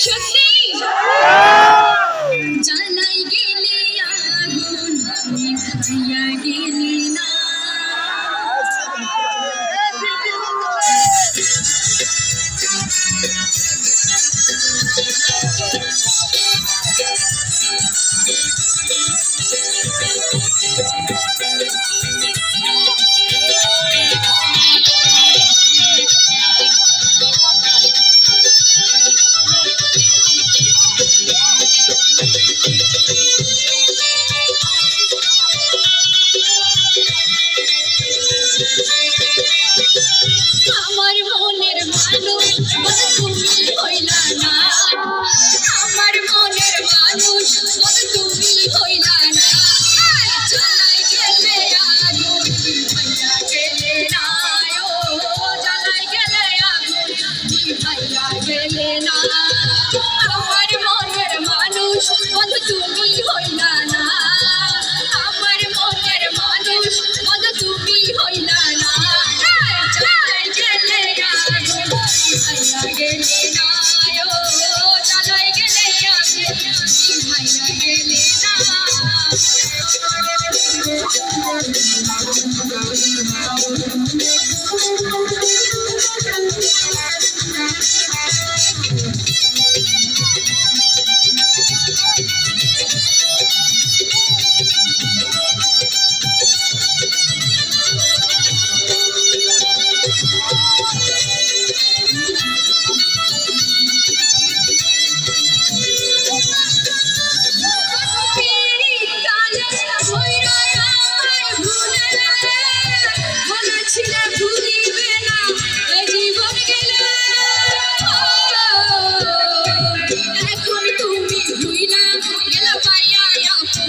সত্যি জানাই গেলি আগুন নিভাইয়া গেলি না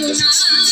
Just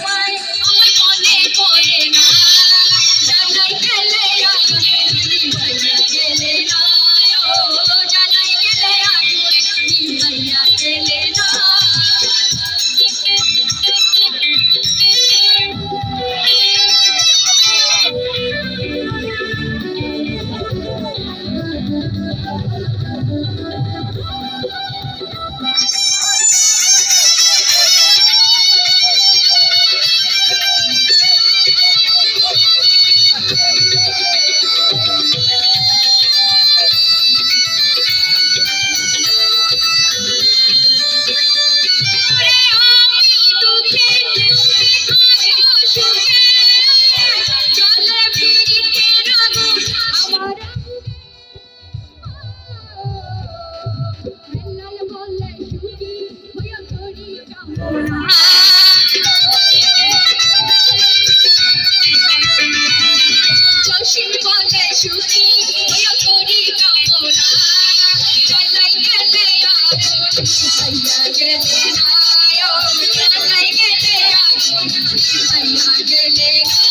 নিভাইয়া